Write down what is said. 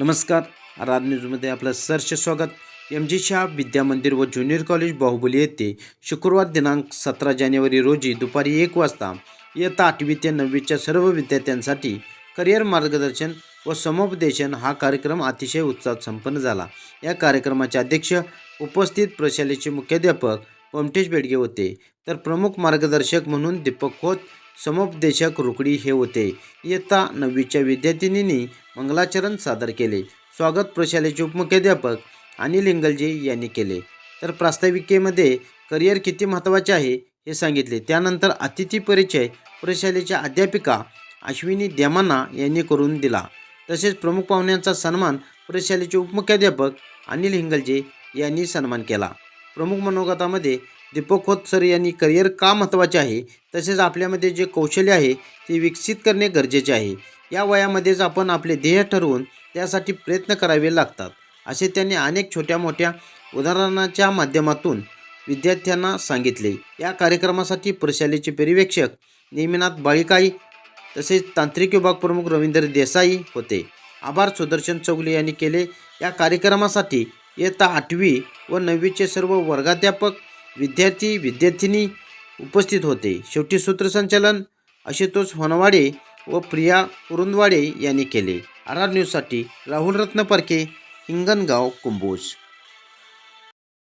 नमस्कार. आर न्यूजमध्ये आपलं सरचे स्वागत. एम जी शाह विद्या मंदिर व ज्युनियर कॉलेज बाहुबली येथे शुक्रवार दिनांक सतरा जानेवारी रोजी दुपारी एक वाजता इयत्ता आठवी ते नववीच्या सर्व विद्यार्थ्यांसाठी करिअर मार्गदर्शन व समुपदेशन हा कार्यक्रम अतिशय उत्साहात संपन्न झाला. या कार्यक्रमाचे अध्यक्ष उपस्थित प्रशालेचे मुख्याध्यापक पमटेश बेडगे होते. तर प्रमुख मार्गदर्शक म्हणून दीपक खोत समुपदेशक रुकडी हे होते. इयत्ता नववीच्या विद्यार्थिनींनी मंगलाचरण सादर केले. स्वागत प्रशालेचे उपमुख्याध्यापक अनिल इंगलजी यांनी केले. तर प्रास्ताविकेमध्ये करिअर किती महत्त्वाचे आहे हे सांगितले. त्यानंतर अतिथी परिचय प्रशालेच्या अध्यापिका अश्विनी देमाना यांनी करून दिला. तसेच प्रमुख पाहुण्यांचा सन्मान प्रशालेचे उपमुख्याध्यापक अनिल हिंगलजे यांनी सन्मान केला. प्रमुख मनोगतामध्ये दीपक खोत सर यांनी करिअर का महत्त्वाचे आहे तसेच आपल्यामध्ये जे कौशल्य आहे ते विकसित करणे गरजेचे आहे. या वयामध्येच आपण आपले ध्येय ठरवून त्यासाठी प्रयत्न करावे लागतात असे त्यांनी अनेक छोट्या मोठ्या उदाहरणाच्या माध्यमातून विद्यार्थ्यांना सांगितले. या कार्यक्रमासाठी प्रशालेचे पर्यवेक्षक नेमिनाथ बाळीकाई तसेच तांत्रिक विभाग प्रमुख रवींद्र देसाई होते. आभार सुदर्शन चौगले यांनी केले. या कार्यक्रमासाठी इयत्ता आठवी व नववीचे सर्व वर्गाध्यापक विद्यार्थी विद्यार्थिनी उपस्थित होते. शेवटी सूत्रसंचालन आशुतोष होनवाडे व प्रिया कुरुंदवाडे यांनी केले. आर आर न्यूजसाठी राहुल रत्न परके हिंगणगाव कुंभोज.